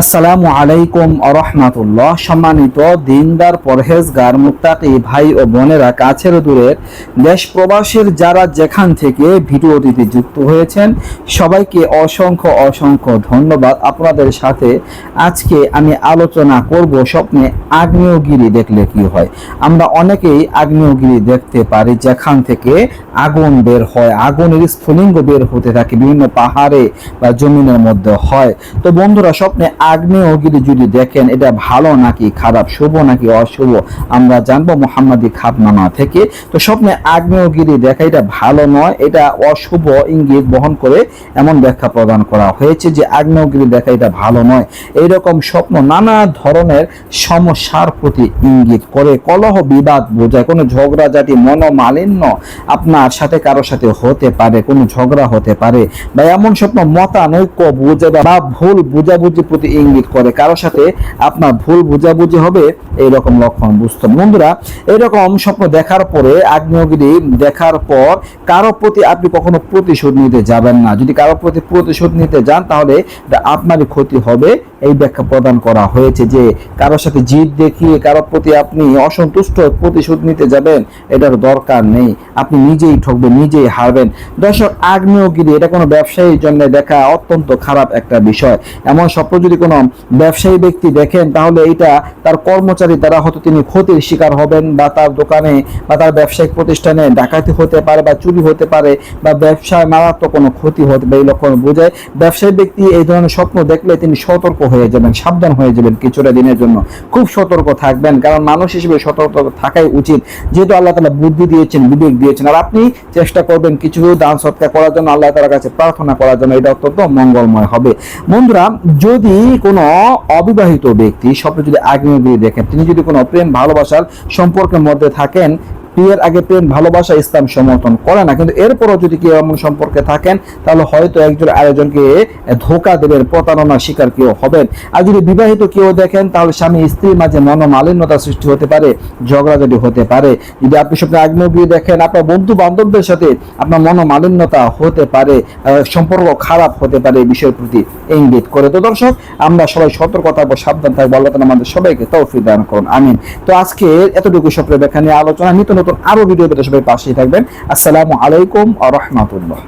আসসালামু আলাইকুম আরহামাতুল্লাহ সম্মানিত দিনদার, পরহেজগার মুক্তাকি ভাই ও বোনেরা, কাছের দূরের দেশ প্রবাসীর যারা যেখান থেকে ভিডিওটিতে যুক্ত হয়েছেন, সবাইকে অসংখ্য অসংখ্য ধন্যবাদ। আপনাদের সাথে আজকে আমি আলোচনা করব স্বপ্নে আগ্নেয়গিরি দেখলে কি হয়। আমরা অনেকেই আগ্নেয়গিরি দেখতে পারি যেখান থেকে আগুন বের হয়, আগুনের স্ফুলিঙ্গ বের হতে থাকে, বিভিন্ন পাহাড়ে বা জমিনের মধ্যে হয়। তো বন্ধুরা, স্বপ্নে আগ্নেয়গিরি যদি দেখেন, এটা ভালো নাকি খারাপ, শুভ নাকি অশুভ, আমরা জানব মোহাম্মদী খাতনামা থেকে। তো স্বপ্নে আগ্নেয়গিরি দেখা, এটা ভালো নয়, এটা অশুভ ইঙ্গিত বহন করে এমন ব্যাখ্যা প্রদান করা হয়েছে যে আগ্নেয়গিরি দেখা, এটা ভালো নয়। এইরকম স্বপ্ন নানা ধরনের সমস্যার প্রতি ইঙ্গিত করে। কলহ, বিবাদ, বোঝায়, কোনো ঝগড়া জাতি মনোমালিন্য আপনার সাথে কারোর সাথে হতে পারে, কোনো ঝগড়া হতে পারে। বা এমন স্বপ্ন মতানৈক্য বুঝে বা ভুল বুঝাবুঝি প্রতি ইঙ্গিত করে কারোর সাথে আপনার ভুল বুঝাবুঝি হবে, এইরকম লক্ষণ বুঝতে। বন্ধুরা এরকম স্বপ্ন দেখার পরে, আগ্নেয়গিরি দেখার পর কারও প্রতি আপনি কখনো প্রতিশোধ নিতে যাবেন না। যদি কারও প্রতি প্রতিশোধ নিতে যান, তাহলে আপনারই ক্ষতি হবে। এই ব্যাখ্যা প্রদান করা হয়েছে যে কারোর সাথে জিদ দেখিয়ে কারোর প্রতি আপনি অসন্তুষ্ট প্রতিশোধ নিতে যাবেন, এটার দরকার নেই। আপনি নিজেই ঠকবেন, নিজেই হারবেন। দর্শক, আগ্নেয়গিরি, এটা কোনো ব্যবসায়ীর জন্য দেখা অত্যন্ত খারাপ একটা বিষয়। এমন স্বপ্ন যদি কোনো ব্যবসায়ী ব্যক্তি দেখেন, তাহলে এটা তার কর্মচারী দ্বারা হয়তো তিনি ক্ষতির শিকার হবেন বা তার দোকানে বা তার ব্যবসায়িক প্রতিষ্ঠানে ডাকাতি হতে পারে বা চুরি হতে পারে বা ব্যবসায় মারাত্মক কোনো ক্ষতি হতে এই লক্ষণ বোঝায়। ব্যবসায়ী ব্যক্তি এই ধরনের স্বপ্ন দেখলে তিনি সতর্ক হয়ে যাবেন, সাবধান হয়ে যাবেন কিছুটা দিনের জন্য। খুব সতর্ক থাকবেন, কারণ মানুষ হিসেবে সতর্ক থাকাই উচিত। যেহেতু আল্লাহ তালা বুদ্ধি দিয়েছেন, বিবেক দিয়েছেন, আর আপনি চেষ্টা করবেন কিছু দান সৎকার করার জন্য, আল্লাহ তালার কাছে প্রার্থনা করার জন্য, এটা অত্যন্ত মঙ্গলময় হবে। বন্ধুরা, যদি কোনো অবিবাহিত ব্যক্তি, স্বপ্নে যদি আগ্নেয়গিরি দেখেন, তিনি যদি কোনো প্রেম, ভালোবাসার সম্পর্কের মধ্যে থাকেন বিয়ের আগে প্রেম, ভালোবাসা, ইসলাম সমর্থন করে না। কিন্তু এরপরও যদি কেউ এমন সম্পর্কে থাকেন, তাহলে হয়তো একজন আরেকজনকে ধোকা দেবেন প্রতারণার শিকার কেউ হবেন। আর যদি বিবাহিত কেউ দেখেন, তাহলে স্বামী স্ত্রীর মাঝে মনোমালিন্যতা সৃষ্টি হতে পারে, ঝগড়াঝাটি হতে পারে। যদি আপনি স্বপ্নে আগ্নেয়গিরি দেখেন, আপনার বন্ধু বান্ধবদের সাথে আপনার মনোমালিন্যতা হতে পারে সম্পর্ক খারাপ হতে পারে এই বিষয়ের প্রতি ইঙ্গিত করে। তো দর্শক, আমরা সবাই সতর্কতা থাকব সাবধান থাকব। আল্লাহ আমাদের সবাইকে তৌফিক দান করুন। আমিন। তো আজকে এতটুকু স্বপ্নের ব্যাখ্যা নিয়ে আলোচনা। নিত্য নতুন আরও ভিডিও পেতে সবাই পাশেই থাকবেন। আসসালামু আলাইকুম আ রহমাতুল্লাহ।